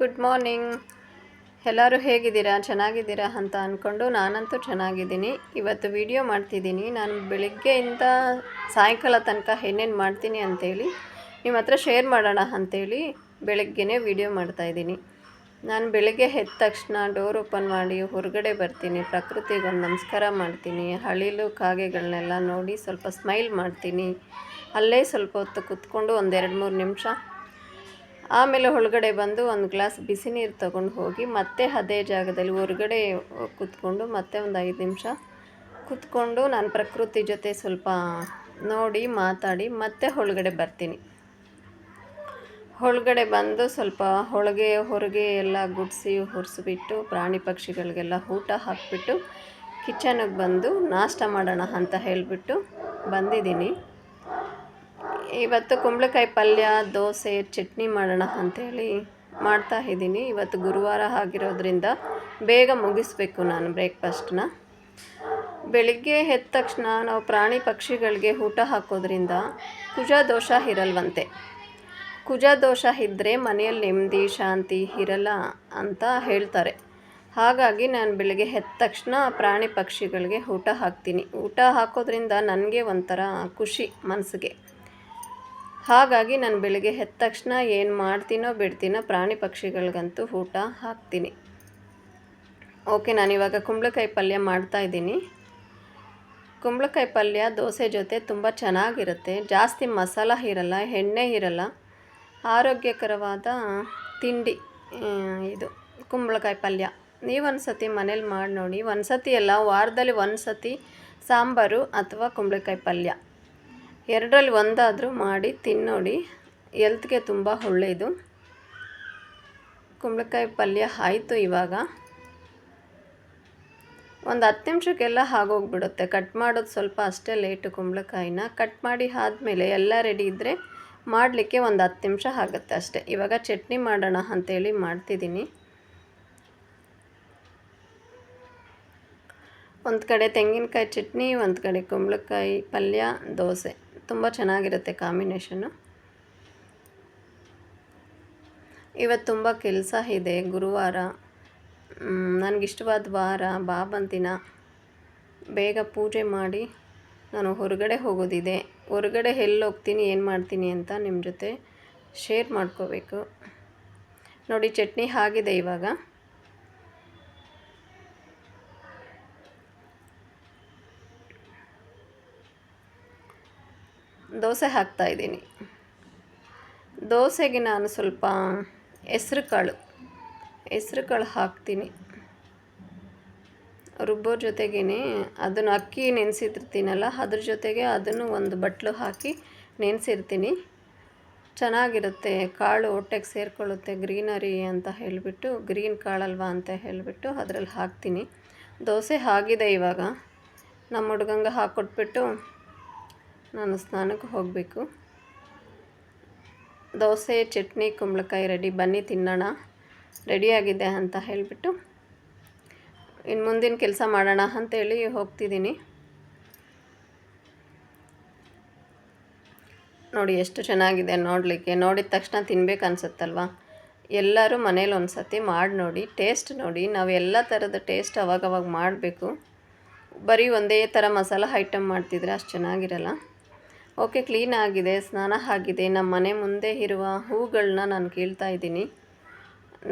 Good morning ಎಲ್ಲರೂ ಹೇಗಿದ್ದೀರಾ? ಚೆನ್ನಾಗಿದ್ದೀರಾ ಅಂತ ಅಂದ್ಕೊಂಡು ನಾನಂತೂ ಚೆನ್ನಾಗಿದ್ದೀನಿ. ಇವತ್ತು ವಿಡಿಯೋ ಮಾಡ್ತಿದ್ದೀನಿ. ನಾನು ಬೆಳಿಗ್ಗೆಯಿಂದ ಸಾಯಂಕಾಲ ತನಕ ಏನೇನು ಮಾಡ್ತೀನಿ ಅಂತೇಳಿ ನಿಮ್ಮ ಹತ್ರ ಶೇರ್ ಮಾಡೋಣ ಅಂಥೇಳಿ ಬೆಳಗ್ಗೆನೇ ವಿಡಿಯೋ ಮಾಡ್ತಾಯಿದ್ದೀನಿ ನಾನು ಬೆಳಗ್ಗೆ ಎದ್ದ ತಕ್ಷಣ ಡೋರ್ ಓಪನ್ ಮಾಡಿ ಹೊರಗಡೆ ಬರ್ತೀನಿ. ಪ್ರಕೃತಿಗೊಂದು ನಮಸ್ಕಾರ ಮಾಡ್ತೀನಿ. ಹಳಿಲು ಕಾಗೆಗಳನ್ನೆಲ್ಲ ನೋಡಿ ಸ್ವಲ್ಪ ಸ್ಮೈಲ್ ಮಾಡ್ತೀನಿ. ಅಲ್ಲೇ ಸ್ವಲ್ಪ ಹೊತ್ತು ಕೂತ್ಕೊಂಡು ಒಂದೆರಡು ಮೂರು ನಿಮಿಷ ಆಮೇಲೆ ಒಳಗಡೆ ಬಂದು ಒಂದು ಗ್ಲಾಸ್ ಬಿಸಿ ನೀರು ತಗೊಂಡು ಹೋಗಿ ಮತ್ತೆ ಅದೇ ಜಾಗದಲ್ಲಿ ಹೊರಗಡೆ ಕೂತ್ಕೊಂಡು ಮತ್ತೆ ಒಂದು ಐದು ನಿಮಿಷ ಕೂತ್ಕೊಂಡು ನಾನು ಪ್ರಕೃತಿ ಜೊತೆ ಸ್ವಲ್ಪ ನೋಡಿ ಮಾತಾಡಿ ಮತ್ತೆ ಒಳಗಡೆ ಬರ್ತೀನಿ. ಒಳಗಡೆ ಬಂದು ಸ್ವಲ್ಪ ಹೊಳಗೆ ಹೊರಗೆ ಎಲ್ಲ ಗುಡಿಸಿ ಹುರಿಸ್ಬಿಟ್ಟು ಪ್ರಾಣಿ ಪಕ್ಷಿಗಳಿಗೆಲ್ಲ ಊಟ ಹಾಕಿಬಿಟ್ಟು ಕಿಚನಿಗೆ ಬಂದು ನಾಷ್ಟ ಮಾಡೋಣ ಅಂತ ಹೇಳಿಬಿಟ್ಟು ಬಂದಿದ್ದೀನಿ. ಇವತ್ತು ಕುಂಬಳಕಾಯಿ ಪಲ್ಯ, ದೋಸೆ, ಚಟ್ನಿ ಮಾಡೋಣ ಅಂಥೇಳಿ ಮಾಡ್ತಾ ಇದ್ದೀನಿ. ಇವತ್ತು ಗುರುವಾರ ಆಗಿರೋದ್ರಿಂದ ಬೇಗ ಮುಗಿಸ್ಬೇಕು ನಾನು ಬ್ರೇಕ್ಫಾಸ್ಟ್ನ. ಬೆಳಿಗ್ಗೆ ಎದ್ದ ತಕ್ಷಣ ನಾವು ಪ್ರಾಣಿ ಪಕ್ಷಿಗಳಿಗೆ ಊಟ ಹಾಕೋದ್ರಿಂದ ಕುಜ ದೋಷ ಇರಲ್ವಂತೆ. ಕುಜ ದೋಷ ಇದ್ದರೆ ಮನೆಯಲ್ಲಿ ನೆಮ್ಮದಿ, ಶಾಂತಿ ಇರಲ್ಲ ಅಂತ ಹೇಳ್ತಾರೆ. ಹಾಗಾಗಿ ನಾನು ಬೆಳಿಗ್ಗೆ ಎದ್ದ ತಕ್ಷಣ ಪ್ರಾಣಿ ಪಕ್ಷಿಗಳಿಗೆ ಊಟ ಹಾಕ್ತೀನಿ. ಊಟ ಹಾಕೋದ್ರಿಂದ ನನಗೆ ಒಂಥರ ಖುಷಿ ಮನಸ್ಸಿಗೆ. ಹಾಗಾಗಿ ನಾನು ಬೆಳಗ್ಗೆ ಎದ್ದ ತಕ್ಷಣ ಏನು ಮಾಡ್ತೀನೋ ಬಿಡ್ತೀನೋ ಪ್ರಾಣಿ ಪಕ್ಷಿಗಳಿಗಂತೂ ಊಟ ಹಾಕ್ತೀನಿ. ಓಕೆ ನಾನಿವಾಗ ಕುಂಬಳಕಾಯಿ ಪಲ್ಯ ಮಾಡ್ತಾಯಿದ್ದೀನಿ ಕುಂಬಳಕಾಯಿ ಪಲ್ಯ ದೋಸೆ ಜೊತೆ ತುಂಬ ಚೆನ್ನಾಗಿರುತ್ತೆ. ಜಾಸ್ತಿ ಮಸಾಲ ಇರಲ್ಲ, ಎಣ್ಣೆ ಇರಲ್ಲ. ಆರೋಗ್ಯಕರವಾದ ತಿಂಡಿ ಇದು ಕುಂಬಳಕಾಯಿ ಪಲ್ಯ. ನೀವೊಂದು ಸತಿ ಮನೇಲಿ ಮಾಡಿ ನೋಡಿ. ಒಂದು ಸತಿ ಎಲ್ಲ ವಾರದಲ್ಲಿ ಒಂದು ಸತಿ ಸಾಂಬಾರು ಅಥವಾ ಕುಂಬಳಕಾಯಿ ಪಲ್ಯ. ಎರಡರಲ್ಲಿ ಒಂದಾದರೂ ಮಾಡಿ, ತಿನ್ನೋಡಿ. ಎಲ್ತ್ಗೆ ತುಂಬ ಒಳ್ಳೆಯದು ಕುಂಬಳಕಾಯಿ ಪಲ್ಯ ಆಯಿತು ಇವಾಗ. ಒಂದು ಹತ್ತು ನಿಮಿಷಕ್ಕೆಲ್ಲ ಆಗೋಗ್ಬಿಡುತ್ತೆ. ಕಟ್ ಮಾಡೋದು ಸ್ವಲ್ಪ ಅಷ್ಟೇ ಲೇಟು ಕುಂಬಳಕಾಯಿನ. ಕಟ್ ಮಾಡಿ ಆದಮೇಲೆ ಎಲ್ಲ ರೆಡಿ ಇದ್ದರೆ ಮಾಡಲಿಕ್ಕೆ ಒಂದು ಹತ್ತು ನಿಮಿಷ ಆಗುತ್ತೆ ಅಷ್ಟೇ. ಇವಾಗ ಚಟ್ನಿ ಮಾಡೋಣ ಅಂಥೇಳಿ ಮಾಡ್ತಿದ್ದೀನಿ. ಒಂದು ಕಡೆ ತೆಂಗಿನಕಾಯಿ ಚಟ್ನಿ, ಒಂದು ಕಡೆ ಕುಂಬಳಕಾಯಿ ಪಲ್ಯ, ದೋಸೆ. ತುಂಬ ಚೆನ್ನಾಗಿರುತ್ತೆ ಕಾಂಬಿನೇಷನ್ನು. ಇವತ್ತು ತುಂಬ ಕೆಲಸ ಇದೆ ಗುರುವಾರ. ನನಗಿಷ್ಟವಾದ ವಾರ ಬಾಬಂತಿನ. ಬೇಗ ಪೂಜೆ ಮಾಡಿ ನಾನು ಹೊರಗಡೆ ಹೋಗೋದಿದೆ. ಹೊರಗಡೆ ಎಲ್ಲಿ ಹೋಗ್ತೀನಿ ಏನು ಮಾಡ್ತೀನಿ ಅಂತ ನಿಮ್ಮ ಜೊತೆ ಶೇರ್ ಮಾಡ್ಕೋಬೇಕು. ನೋಡಿ, ಚಟ್ನಿ ಆಗಿದೆ ಇವಾಗ. ದೋಸೆ ಹಾಕ್ತಾಯಿದ್ದೀನಿ ದೋಸೆಗೆ ನಾನು ಸ್ವಲ್ಪ ಹೆಸ್ರು ಕಾಳು ಹೆಸ್ರು ಕಾಳು ಹಾಕ್ತೀನಿ. ರುಬ್ಬೋ ಜೊತೆಗೇ ಅದನ್ನು ಅಕ್ಕಿ ನೆನೆಸಿರ್ತೀನಲ್ಲ ಅದ್ರ ಜೊತೆಗೆ ಅದನ್ನು ಒಂದು ಬಟ್ಲು ಹಾಕಿ ನೆನೆಸಿರ್ತೀನಿ ಚೆನ್ನಾಗಿರುತ್ತೆ, ಕಾಳು ಹೊಟ್ಟೆಗೆ ಸೇರಿಕೊಳ್ಳುತ್ತೆ, ಗ್ರೀನರಿ ಅಂತ ಹೇಳಿಬಿಟ್ಟು, ಗ್ರೀನ್ ಕಾಳಲ್ವಾ ಅಂತ ಹೇಳಿಬಿಟ್ಟು ಅದರಲ್ಲಿ ಹಾಕ್ತೀನಿ. ದೋಸೆ ಆಗಿದೆ ಇವಾಗ. ನಮ್ಮ ಹುಡುಗಂಗೆ ಹಾಕ್ಕೊಟ್ಬಿಟ್ಟು ನಾನು ಸ್ನಾನಕ್ಕೆ ಹೋಗಬೇಕು. ದೋಸೆ, ಚಟ್ನಿ, ಕುಂಬಳಕಾಯಿ ರೆಡಿ. ಬನ್ನಿ ತಿನ್ನೋಣ. ರೆಡಿಯಾಗಿದೆ ಅಂತ ಹೇಳಿಬಿಟ್ಟು ಇನ್ನು ಮುಂದಿನ ಕೆಲಸ ಮಾಡೋಣ ಅಂತೇಳಿ ಹೋಗ್ತಿದ್ದೀನಿ. ನೋಡಿ ಎಷ್ಟು ಚೆನ್ನಾಗಿದೆ ನೋಡಲಿಕ್ಕೆ. ನೋಡಿದ ತಕ್ಷಣ ತಿನ್ಬೇಕು ಅನಿಸುತ್ತಲ್ವ? ಎಲ್ಲರೂ ಮನೇಲಿ ಒಂದು ಸತಿ ಮಾಡಿ ನೋಡಿ, ಟೇಸ್ಟ್ ನೋಡಿ. ನಾವು ಎಲ್ಲ ಥರದ ಟೇಸ್ಟ್ ಅವಾಗವಾಗ ಮಾಡಬೇಕು. ಬರೀ ಒಂದೇ ಥರ ಮಸಾಲ ಐಟಮ್ ಮಾಡ್ತಿದ್ರೆ ಅಷ್ಟು ಚೆನ್ನಾಗಿರಲ್ಲ. ಓಕೆ, ಕ್ಲೀನ್ ಆಗಿದೆ, ಸ್ನಾನ ಆಗಿದೆ. ನಮ್ಮ ಮನೆ ಮುಂದೆ ಇರುವ ಹೂಗಳನ್ನ ನಾನು ಕೇಳ್ತಾ ಇದ್ದೀನಿ.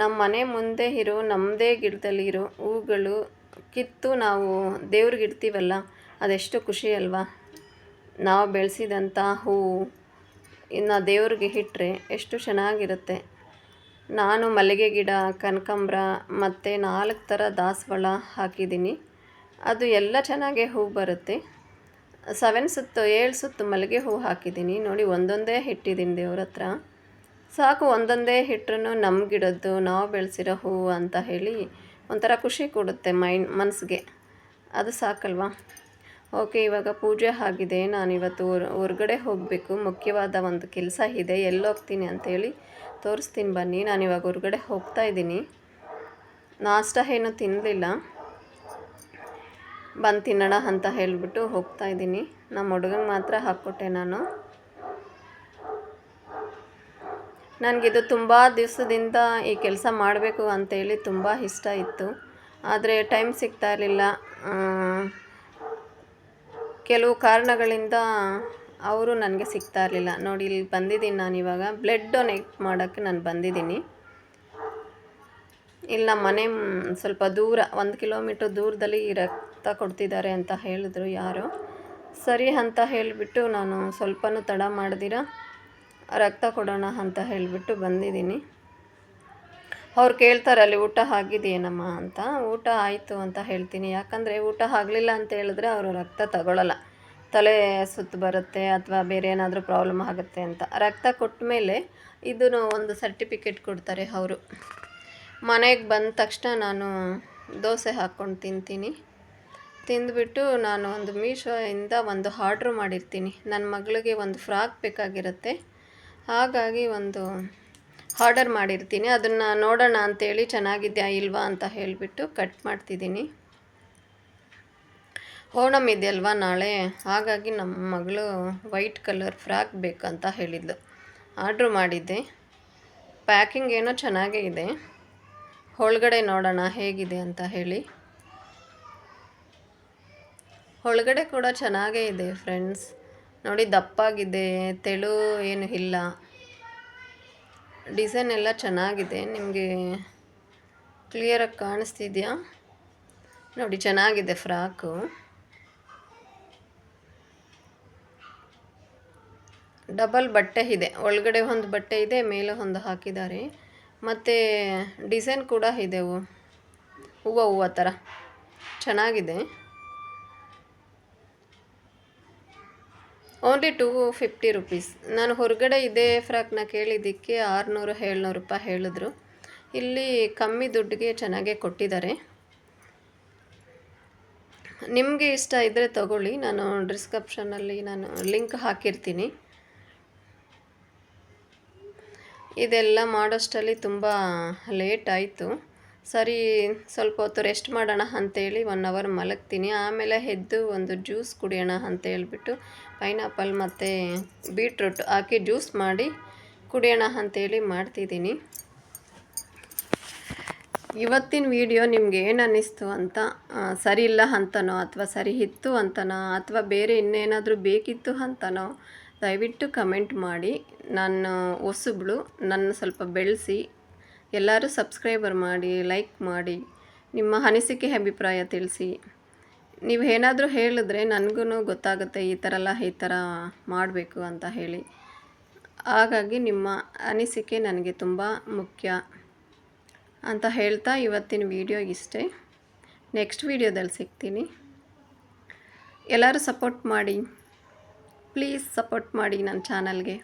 ನಮ್ಮ ಮನೆ ಮುಂದೆ ಇರೋ ನಮ್ಮದೇ ಗಿಡದಲ್ಲಿ ಇರೋ ಹೂಗಳು ಕಿತ್ತು ನಾವು ದೇವ್ರಿಗೆ ಇಡ್ತೀವಲ್ಲ, ಅದೆಷ್ಟು ಖುಷಿ ಅಲ್ವಾ? ನಾವು ಬೆಳೆಸಿದಂಥ ಹೂವು ಇನ್ನು ದೇವ್ರಿಗೆ ಇಟ್ಟರೆ ಎಷ್ಟು ಚೆನ್ನಾಗಿರುತ್ತೆ. ನಾನು ಮಲ್ಲಿಗೆ ಗಿಡ, ಕನಕಾಂಬ್ರ ಮತ್ತು ನಾಲ್ಕು ಥರ ದಾಸವಾಳ ಹಾಕಿದ್ದೀನಿ. ಅದು ಎಲ್ಲ ಚೆನ್ನಾಗೇ ಹೂ ಬರುತ್ತೆ. ಸೆವೆನ್ ಸುತ್ತು, ಏಳು ಸುತ್ತು ಮಲ್ಲಿಗೆ ಹೂವು ಹಾಕಿದ್ದೀನಿ. ನೋಡಿ, ಒಂದೊಂದೇ ಹಿಟ್ಟಿದ್ದೀನಿ ದೇವ್ರ ಹತ್ರ. ಸಾಕು, ಒಂದೊಂದೇ ಹಿಟ್ಟರೂ ಗಿಡದ್ದು ನಾವು ಬೆಳೆಸಿರೋ ಹೂವು ಅಂತ ಹೇಳಿ ಒಂಥರ ಖುಷಿ ಕೊಡುತ್ತೆ ಮೈಂಡ್, ಮನಸ್ಸಿಗೆ. ಅದು ಸಾಕಲ್ವಾ? ಓಕೆ, ಇವಾಗ ಪೂಜೆ ಆಗಿದೆ. ನಾನಿವತ್ತು ಹೊರ್ಗಡೆ ಹೋಗಬೇಕು. ಮುಖ್ಯವಾದ ಒಂದು ಕೆಲಸ ಇದೆ. ಎಲ್ಲೋಗ್ತೀನಿ ಅಂತೇಳಿ ತೋರಿಸ್ತೀನಿ ಬನ್ನಿ. ನಾನಿವಾಗ ಹೊರ್ಗಡೆ ಹೋಗ್ತಾ ಇದ್ದೀನಿ. ನಾಷ್ಟ ಏನೂ ತಿನ್ನಲಿಲ್ಲ ಬಂದು ತಿನ್ನೋಣ ಅಂತ ಹೇಳಿಬಿಟ್ಟು ಹೋಗ್ತಾ ಇದ್ದೀನಿ. ನಮ್ಮ ಹುಡುಗಂಗೆ ಮಾತ್ರ ಹಾಕ್ಕೊಟ್ಟೆ ನಾನು. ನನಗಿದು ತುಂಬ ದಿವಸದಿಂದ ಈ ಕೆಲಸ ಮಾಡಬೇಕು ಅಂತೇಳಿ ತುಂಬ ಇಷ್ಟ ಇತ್ತು. ಆದರೆ ಟೈಮ್ ಸಿಗ್ತಾ ಇರಲಿಲ್ಲ. ಕೆಲವು ಕಾರಣಗಳಿಂದ ಅವರು ನನಗೆ ಸಿಗ್ತಾ ಇರಲಿಲ್ಲ. ನೋಡಿ, ಇಲ್ಲಿ ಬಂದಿದ್ದೀನಿ ನಾನು ಇವಾಗ. ಬ್ಲಡ್ ಡೊನೇಟ್ ಮಾಡೋಕ್ಕೆ ನಾನು ಬಂದಿದ್ದೀನಿ. ಇಲ್ಲಿ ನಮ್ಮ ಮನೆ ಸ್ವಲ್ಪ ದೂರ, ಒಂದು ಕಿಲೋಮೀಟ್ರ್ ದೂರದಲ್ಲಿ ರಕ್ತ ಕೊಡ್ತಿದ್ದಾರೆ ಅಂತ ಹೇಳಿದ್ರು ಯಾರು? ಸರಿ ಅಂತ ಹೇಳಿಬಿಟ್ಟು ನಾನು ಸ್ವಲ್ಪನೂ ತಡ ಮಾಡ್ದಿರ, ರಕ್ತ ಕೊಡೋಣ ಅಂತ ಹೇಳಿಬಿಟ್ಟು ಬಂದಿದ್ದೀನಿ. ಅವ್ರು ಕೇಳ್ತಾರೆ ಅಲ್ಲಿ ಊಟ ಆಗಿದೆಯೇನಮ್ಮ ಅಂತ. ಊಟ ಆಯಿತು ಅಂತ ಹೇಳ್ತೀನಿ. ಯಾಕಂದರೆ ಊಟ ಆಗಲಿಲ್ಲ ಅಂತ ಹೇಳಿದ್ರೆ ಅವರು ರಕ್ತ ತಗೊಳ್ಳಲ್ಲ ತಲೆ ಸುತ್ತು ಬರುತ್ತೆ ಅಥವಾ ಬೇರೆ ಏನಾದರೂ ಪ್ರಾಬ್ಲಮ್ ಆಗುತ್ತೆ ಅಂತ. ರಕ್ತ ಕೊಟ್ಟ ಮೇಲೆ ಇದನ್ನು ಒಂದು ಸರ್ಟಿಫಿಕೇಟ್ ಕೊಡ್ತಾರೆ ಅವರು. ಮನೆಗೆ ಬಂದ ತಕ್ಷಣ ನಾನು ದೋಸೆ ಹಾಕ್ಕೊಂಡು ತಿಂತೀನಿ. ತಿಂದುಬಿಟ್ಟು ನಾನು ಒಂದು ಮೀಶೋಯಿಂದ ಒಂದು ಆರ್ಡ್ರ್ ಮಾಡಿರ್ತೀನಿ. ನನ್ನ ಮಗಳಿಗೆ ಒಂದು ಫ್ರಾಕ್ ಬೇಕಾಗಿರುತ್ತೆ. ಹಾಗಾಗಿ ಒಂದು ಆರ್ಡರ್ ಮಾಡಿರ್ತೀನಿ. ಅದನ್ನು ನೋಡೋಣ ಅಂತೇಳಿ ಚೆನ್ನಾಗಿದೆಯಾ ಇಲ್ವಾ ಅಂತ ಹೇಳಿಬಿಟ್ಟು ಕಟ್ ಮಾಡ್ತಿದ್ದೀನಿ. ಓಣಮ್ ಇದೆಯಲ್ವಾ ನಾಳೆ? ಹಾಗಾಗಿ ನಮ್ಮ ಮಗಳು ವೈಟ್ ಕಲರ್ ಫ್ರಾಕ್ ಬೇಕಂತ ಹೇಳಿದ್ದು ಆರ್ಡ್ರ್ ಮಾಡಿದ್ದೆ. ಪ್ಯಾಕಿಂಗ್ ಏನೋ ಚೆನ್ನಾಗೇ ಇದೆ. ಒಳಗಡೆ ನೋಡೋಣ ಹೇಗಿದೆ ಅಂತ ಹೇಳಿ. ಒಳಗಡೆ ಕೂಡ ಚೆನ್ನಾಗೇ ಇದೆ ಫ್ರೆಂಡ್ಸ್. ನೋಡಿ ದಪ್ಪಾಗಿದೆ, ತೆಳು ಏನು ಇಲ್ಲ. ಡಿಸೈನ್ ಎಲ್ಲ ಚೆನ್ನಾಗಿದೆ. ನಿಮಗೆ ಕ್ಲಿಯರಾಗಿ ಕಾಣಿಸ್ತಿದೆಯಾ? ನೋಡಿ ಚೆನ್ನಾಗಿದೆ ಫ್ರಾಕು. ಡಬಲ್ ಬಟ್ಟೆ ಇದೆ. ಒಳಗಡೆ ಒಂದು ಬಟ್ಟೆ ಇದೆ, ಮೇಲೆ ಒಂದು ಹಾಕಿದ್ದಾರೆ. ಮತ್ತು ಡಿಸೈನ್ ಕೂಡ ಇದೆ. ಹೂವು ಹೂವು ಥರ. ಚೆನ್ನಾಗಿದೆ. ಓನ್ಲಿ ಟೂ ಫಿಫ್ಟಿ ರುಪೀಸ್ ನಾನು ಹೊರಗಡೆ ಇದೇ ಫ್ರಾಕ್ನ ಕೇಳಿದ್ದಕ್ಕೆ ಆರುನೂರು, ಏಳ್ನೂರು ರೂಪಾಯಿ ಹೇಳಿದ್ರು. ಇಲ್ಲಿ ಕಮ್ಮಿ ದುಡ್ಡಿಗೆ ಚೆನ್ನಾಗೇ ಕೊಟ್ಟಿದ್ದಾರೆ. ನಿಮಗೆ ಇಷ್ಟ ಇದ್ದರೆ ತಗೊಳ್ಳಿ. ನಾನು ಡಿಸ್ಕ್ರಿಪ್ಷನಲ್ಲಿ ನಾನು ಲಿಂಕ್ ಹಾಕಿರ್ತೀನಿ. ಇದೆಲ್ಲ ಮಾಡೋಷ್ಟರಲ್ಲಿ ತುಂಬ ಲೇಟ್ ಆಯಿತು. ಸರಿ, ಸ್ವಲ್ಪ ಹೊತ್ತು ರೆಸ್ಟ್ ಮಾಡೋಣ ಅಂತೇಳಿ ಒನ್ ಅವರ್ ಮಲಗ್ತೀನಿ. ಆಮೇಲೆ ಎದ್ದು ಒಂದು ಜ್ಯೂಸ್ ಕುಡಿಯೋಣ ಅಂತ ಹೇಳ್ಬಿಟ್ಟು ಪೈನಾಪಲ್ ಮತ್ತು ಬೀಟ್ರೂಟ್ ಹಾಕಿ ಜ್ಯೂಸ್ ಮಾಡಿ ಕುಡಿಯೋಣ ಅಂತೇಳಿ ಮಾಡ್ತಿದ್ದೀನಿ. ಇವತ್ತಿನ ವಿಡಿಯೋ ನಿಮ್ಗೆ ಏನು ಅನ್ನಿಸ್ತು ಅಂತ ಸರಿ ಇಲ್ಲ ಅಂತನೋ ಅಥವಾ ಸರಿ ಇತ್ತು ಅಂತನೋ ಅಥವಾ ಬೇರೆ ಇನ್ನೇನಾದರೂ ಬೇಕಿತ್ತು ಅಂತನೋ ದಯವಿಟ್ಟು ಕಮೆಂಟ್ ಮಾಡಿ. ನಾನು ಹೊಸಬ್ಳು ನನ್ನ ಸ್ವಲ್ಪ ಬೆಳೆಸಿ, ಎಲ್ಲರೂ ಸಬ್ಸ್ಕ್ರೈಬರ್ ಮಾಡಿ, ಲೈಕ್ ಮಾಡಿ, ನಿಮ್ಮ ಅನಿಸಿಕೆ, ಅಭಿಪ್ರಾಯ ತಿಳಿಸಿ. ನೀವು ಏನಾದರೂ ಹೇಳಿದ್ರೆ ನನಗೂ ಗೊತ್ತಾಗುತ್ತೆ ಈ ಥರ ಎಲ್ಲ ಈ ಥರ ಮಾಡಬೇಕು ಅಂತ ಹೇಳಿ. ಹಾಗಾಗಿ ನಿಮ್ಮ ಅನಿಸಿಕೆ ನನಗೆ ತುಂಬ ಮುಖ್ಯ ಅಂತ ಹೇಳ್ತಾ ಇವತ್ತಿನ ವಿಡಿಯೋ ಇಷ್ಟೇ. ನೆಕ್ಸ್ಟ್ ವಿಡಿಯೋದಲ್ಲಿ ಸಿಗ್ತೀನಿ. ಎಲ್ಲರೂ ಸಪೋರ್ಟ್ ಮಾಡಿ. ಪ್ಲೀಸ್ ಸಪೋರ್ಟ್ ಮಾಡಿ ನನ್ನ ಚಾನಲ್ಗೆ.